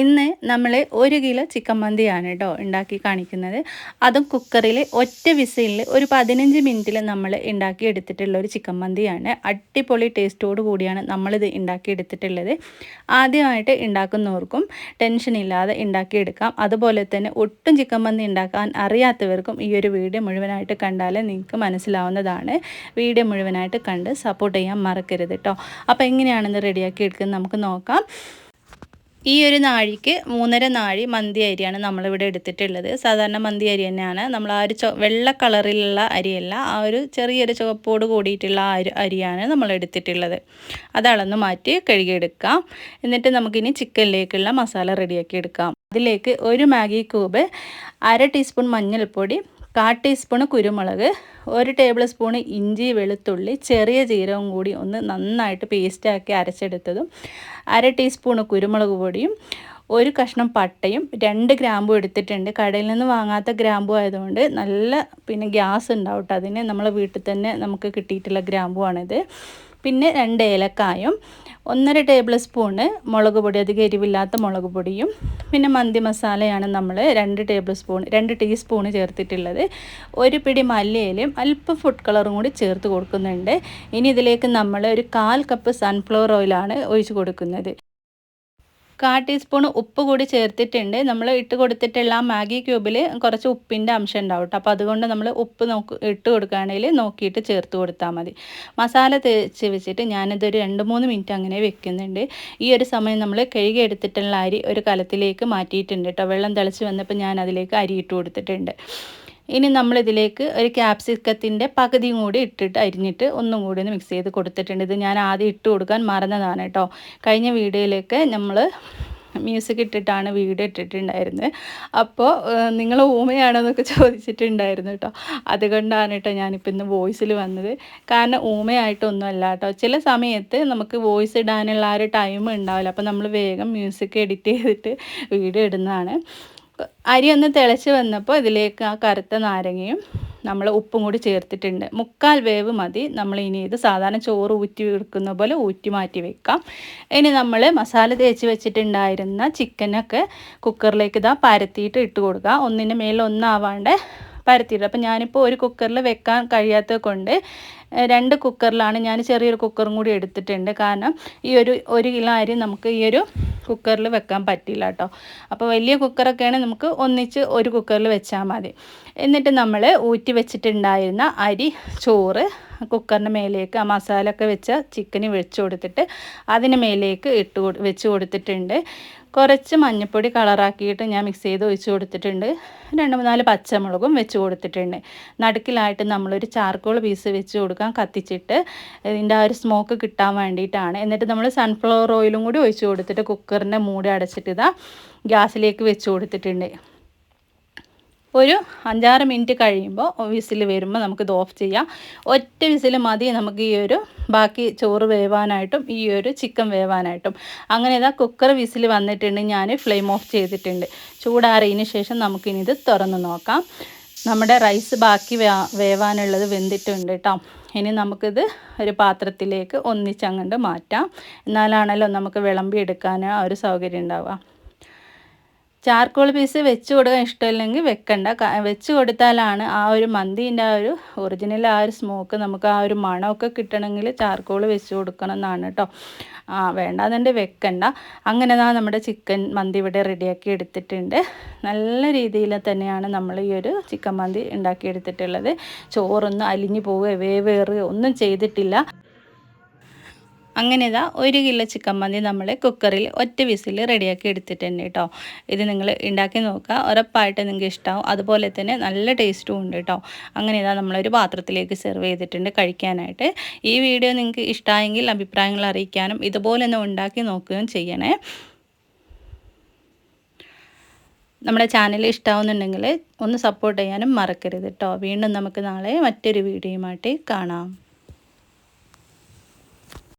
ഇന്ന് നമ്മൾ ഒരു കിലോ ചിക്കൻ മന്തിയാണ് കേട്ടോ ഉണ്ടാക്കി കാണിക്കുന്നത്. അതും കുക്കറിൽ ഒറ്റ വിസയിൽ ഒരു പതിനഞ്ച് മിനിറ്റിൽ നമ്മൾ ഉണ്ടാക്കി എടുത്തിട്ടുള്ള ഒരു ചിക്കൻ മന്തിയാണ്. അടിപൊളി ടേസ്റ്റോട് കൂടിയാണ് നമ്മളിത് ഉണ്ടാക്കി എടുത്തിട്ടുള്ളത് ആദ്യമായിട്ട് ഉണ്ടാക്കുന്നവർക്കും ടെൻഷൻ ഇല്ലാതെ ഉണ്ടാക്കിയെടുക്കാം. അതുപോലെ തന്നെ ഒട്ടും ചിക്കൻ മന്തി ഉണ്ടാക്കാൻ അറിയാത്തവർക്കും ഈ ഒരു വീഡിയോ മുഴുവനായിട്ട് കണ്ടാൽ നിങ്ങൾക്ക് മനസ്സിലാവുന്നതാണ്. വീഡിയോ മുഴുവനായിട്ട് കണ്ട് സപ്പോർട്ട് ചെയ്യാൻ മറക്കരുത് കേട്ടോ അപ്പോൾ എങ്ങനെയാണെന്ന് റെഡിയാക്കി എടുക്കുന്നത് നമുക്ക് നോക്കാം. ഈ ഒരു നാഴിക്ക് മൂന്നര നാഴി മന്തി അരിയാണ് നമ്മളിവിടെ എടുത്തിട്ടുള്ളത്. സാധാരണ മന്തി അരി തന്നെയാണ്. നമ്മൾ ആ ഒരു ചൊ വെള്ള കളറിലുള്ള അരിയല്ല ആ ഒരു ചെറിയൊരു ചുവപ്പോട് കൂടിയിട്ടുള്ള ഒരു അരിയാണ് നമ്മൾ എടുത്തിട്ടുള്ളത്. അതളന്ന് മാറ്റി കഴുകിയെടുക്കാം. എന്നിട്ട് നമുക്കിനി ചിക്കനിലേക്കുള്ള മസാല റെഡിയാക്കി എടുക്കാം. അതിലേക്ക് ഒരു മാഗി ക്യൂബ് അര ടീസ്പൂൺ മഞ്ഞൾപ്പൊടി കാ ടീസ്പൂണ് കുരുമുളക് ഒരു ടേബിൾ സ്പൂൺ ഇഞ്ചി വെളുത്തുള്ളി ചെറിയ ജീരകം കൂടി ഒന്ന് നന്നായിട്ട് പേസ്റ്റാക്കി അരച്ചെടുത്തതും അര ടീസ്പൂണ് കുരുമുളക് പൊടിയും ഒരു കഷ്ണം പട്ടയും രണ്ട് ഗ്രാമ്പും എടുത്തിട്ടുണ്ട്. കടയിൽ നിന്ന് വാങ്ങാത്ത ഗ്രാമ്പു ആയതുകൊണ്ട് നല്ല പിന്നെ ഗ്യാസ് ഉണ്ടാവും അതിന്. നമ്മളെ വീട്ടിൽ തന്നെ നമുക്ക് കിട്ടിയിട്ടുള്ള ഗ്രാമ്പുവാണിത്. പിന്നെ രണ്ട് ഏലക്കായും ഒന്നര ടേബിൾ സ്പൂണ് മുളക് പൊടി അധികം എരിവില്ലാത്ത മുളക് പൊടിയും പിന്നെ മന്തി മസാലയാണ് നമ്മൾ രണ്ട് ടേബിൾ സ്പൂൺ രണ്ട് ടീസ്പൂണ് ചേർത്തിട്ടുള്ളത്. ഒരു പിടി മല്ലിയിലും അല്പം ഫുഡ് കളറും കൂടി ചേർത്ത് കൊടുക്കുന്നുണ്ട്. ഇനി ഇതിലേക്ക് നമ്മൾ ഒരു കാൽ കപ്പ് സൺഫ്ലവർ ഓയിലാണ് ഒഴിച്ച് കൊടുക്കുന്നത്. കാ ടീസ്പൂൺ ഉപ്പ് കൂടി ചേർത്തിട്ടുണ്ട്. നമ്മൾ ഇട്ട് കൊടുത്തിട്ടുള്ള മാഗി ക്യൂബിൽ കുറച്ച് ഉപ്പിന്റെ അംശം ഉണ്ടാവും അപ്പോൾ അതുകൊണ്ട് നമ്മൾ ഉപ്പ് നോക്ക് ഇട്ട് കൊടുക്കുകയാണെങ്കിൽ നോക്കിയിട്ട് ചേർത്ത് കൊടുത്താൽ മതി. മസാല തേച്ച് വെച്ചിട്ട് ഞാനിതൊരു രണ്ട് മൂന്ന് മിനിറ്റ് അങ്ങനെ വെക്കുന്നുണ്ട്. ഈ ഒരു സമയം നമ്മൾ കഴുകി എടുത്തിട്ടുള്ള അരി ഒരു കലത്തിലേക്ക് മാറ്റിയിട്ടുണ്ട് കേട്ടോ. വെള്ളം തിളച്ച് വന്നപ്പോൾ ഞാൻ അതിലേക്ക് അരി ഇട്ട് കൊടുത്തിട്ടുണ്ട്. ഇനി നമ്മളിതിലേക്ക് ഒരു ക്യാപ്സിക്കത്തിന്റെ പകുതിയും കൂടി ഇട്ടിട്ട് അരിഞ്ഞിട്ട് ഒന്നും കൂടി ഒന്ന് മിക്സ് ചെയ്ത് കൊടുത്തിട്ടുണ്ട്. ഇത് ഞാൻ ആദ്യം ഇട്ട് കൊടുക്കാൻ മറന്നതാണ് കേട്ടോ. കഴിഞ്ഞ വീഡിയോയിലേക്ക് നമ്മൾ മ്യൂസിക് ഇട്ടിട്ടാണ് വീഡിയോ ഇട്ടിട്ടുണ്ടായിരുന്നത്. അപ്പോൾ നിങ്ങൾ ഊമയാണെന്നൊക്കെ ചോദിച്ചിട്ടുണ്ടായിരുന്നു കേട്ടോ. അതുകൊണ്ടാണ് കേട്ടോ ഞാനിപ്പോൾ ഇന്ന് വോയിസിൽ വന്നത്. കാരണം ഊമയായിട്ടൊന്നുമല്ല കേട്ടോ. ചില സമയത്ത് നമുക്ക് വോയിസ് ഇടാനുള്ള ആ ഒരു ടൈം ഉണ്ടാവില്ല. അപ്പോൾ നമ്മൾ വേഗം മ്യൂസിക് എഡിറ്റ് ചെയ്തിട്ട് വീഡിയോ ഇടുന്നതാണ്. അരി ഒന്ന് തിളച്ച് വന്നപ്പോൾ ഇതിലേക്ക് ആ കറുത്ത നാരങ്ങയും നമ്മൾ ഉപ്പും കൂടി ചേർത്തിട്ടുണ്ട്. മുക്കാൽ വേവ് മതി. നമ്മൾ ഇനി ഇത് സാധാരണ ചോറ് ഊറ്റി എടുക്കുന്ന പോലെ ഊറ്റി മാറ്റി വെക്കാം. ഇനി നമ്മൾ മസാല തേച്ച് വെച്ചിട്ടുണ്ടായിരുന്ന ചിക്കനൊക്കെ കുക്കറിലേക്ക് ഇതാ പരത്തിയിട്ട് ഇട്ട് കൊടുക്കുക. ഒന്നിന്റെ മേലെ ഒന്നാവാണ്ട് പരത്തിയിട്ട് അപ്പോൾ ഞാനിപ്പോൾ ഒരു കുക്കറിൽ വെക്കാൻ കഴിയാത്തത് കൊണ്ട് രണ്ട് കുക്കറിലാണ് ഞാൻ ചെറിയൊരു കുക്കറും കൂടി എടുത്തിട്ടുണ്ട്. കാരണം ഈ ഒരു ഒരു കിലോ അരി നമുക്ക് ഈ ഒരു കുക്കറിൽ വെക്കാൻ പറ്റില്ല കേട്ടോ. അപ്പോൾ വലിയ കുക്കറൊക്കെയാണ് നമുക്ക് ഒന്നിച്ച് ഒരു കുക്കറിൽ വെച്ചാൽ മതി. എന്നിട്ട് നമ്മൾ ഊറ്റി വെച്ചിട്ടുണ്ടായിരുന്ന അരി ചോറ് കുക്കറിന്റെ മേലേക്ക് ആ മസാല ഒക്കെ വെച്ച ചിക്കന് വെച്ച് കൊടുത്തിട്ട് അതിന് മേലേക്ക് ഇട്ട് വെച്ച് കൊടുത്തിട്ടുണ്ട്. കുറച്ച് മഞ്ഞൾപ്പൊടി കളറാക്കിയിട്ട് ഞാൻ മിക്സ് ചെയ്ത് ഒഴിച്ച് കൊടുത്തിട്ടുണ്ട്. രണ്ട് മൂന്നാൽ പച്ചമുളകും വെച്ച് കൊടുത്തിട്ടുണ്ട്. നടുക്കിലായിട്ട് നമ്മളൊരു ചാർക്കോൾ പീസ് വെച്ച് കൊടുക്കാൻ കത്തിച്ചിട്ട് ഇതിന്റെ ആ ഒരു സ്മോക്ക് കിട്ടാൻ വേണ്ടിയിട്ടാണ്. എന്നിട്ട് നമ്മൾ സൺഫ്ലവർ ഓയിലും കൂടി ഒഴിച്ച് കൊടുത്തിട്ട് കുക്കറിന്റെ മൂടി അടച്ചിട്ട് ഇതാ ഗ്യാസിലേക്ക് വെച്ച് കൊടുത്തിട്ടുണ്ട്. ഒരു അഞ്ചാറ് മിനിറ്റ് കഴിയുമ്പോൾ വിസിൽ വരുമ്പോൾ നമുക്കിത് ഓഫ് ചെയ്യാം. ഒറ്റ വിസിൽ മതി നമുക്ക് ഈ ഒരു ബാക്കി ചോറ് വേവാനായിട്ടും ഈ ഒരു ചിക്കൻ വേവാനായിട്ടും. അങ്ങനെ ഇതാ കുക്കർ വിസിൽ വന്നിട്ടുണ്ട് ഞാൻ ഫ്ലെയിം ഓഫ് ചെയ്തിട്ടുണ്ട്. ചൂടാറിയതിന് ശേഷം നമുക്കിനി ഇത് തുറന്ന് നോക്കാം. നമ്മുടെ റൈസ് ബാക്കി വേവാനുള്ളത് വെന്തിട്ടുണ്ട് കേട്ടോ ഇനി നമുക്കിത് ഒരു പാത്രത്തിലേക്ക് ഒന്നിച്ചങ്ങണ്ട് മാറ്റാം. എന്നാലാണല്ലോ നമുക്ക് വിളമ്പി എടുക്കാൻ ഒരു സൗകര്യം ഉണ്ടാവുക. ചാർക്കോൾ പീസ് വെച്ച് കൊടുക്കാൻ ഇഷ്ടമില്ലെങ്കിൽ വെക്കണ്ട. വെച്ച് കൊടുത്താലാണ് ആ ഒരു മന്തിന്റെ ആ ഒരു ഒറിജിനൽ ആ ഒരു സ്മോക്ക് നമുക്ക് ആ ഒരു മണമൊക്കെ കിട്ടണമെങ്കിൽ ചാർക്കോൾ വെച്ച് കൊടുക്കണം എന്നാണ് കേട്ടോ ആ വേണ്ടാന്നുണ്ട് വെക്കണ്ട. അങ്ങനെ താ നമ്മുടെ ചിക്കൻ മന്തി ഇവിടെ റെഡിയാക്കി എടുത്തിട്ടുണ്ട്. നല്ല രീതിയിൽ തന്നെയാണ് നമ്മൾ ഈ ഒരു ചിക്കൻ മന്തി ഉണ്ടാക്കി എടുത്തിട്ടുള്ളത്. ചോറൊന്നും അലിഞ്ഞു പോവുകയോ വേവേറുകയോ ഒന്നും ചെയ്തിട്ടില്ല. അങ്ങനെ ഇതാ ഒരു കിലോ ചിക്കൻ മന്തി നമ്മൾ കുക്കറിൽ ഒറ്റ വിസിൽ റെഡിയാക്കി എടുത്തിട്ടുണ്ട് കേട്ടോ ഇത് നിങ്ങൾ ഉണ്ടാക്കി നോക്കുക ഉറപ്പായിട്ട് നിങ്ങൾക്ക് ഇഷ്ടമാവും അതുപോലെ തന്നെ നല്ല ടേസ്റ്റും ഉണ്ട് കേട്ടോ അങ്ങനെ ഇതാ നമ്മളൊരു പാത്രത്തിലേക്ക് സെർവ് ചെയ്തിട്ടുണ്ട് കഴിക്കാനായിട്ട്. ഈ വീഡിയോ നിങ്ങൾക്ക് ഇഷ്ടമായെങ്കിൽ അഭിപ്രായങ്ങൾ അറിയിക്കാനും ഇതുപോലെ ഒന്ന് ഉണ്ടാക്കി നോക്കുകയും ചെയ്യണേ. നമ്മുടെ ചാനൽ ഇഷ്ടമാവുന്നുണ്ടെങ്കിൽ ഒന്ന് സപ്പോർട്ട് ചെയ്യാനും മറക്കരുത് കേട്ടോ വീണ്ടും നമുക്ക് നാളെ മറ്റൊരു വീഡിയോയുമായിട്ട് കാണാം.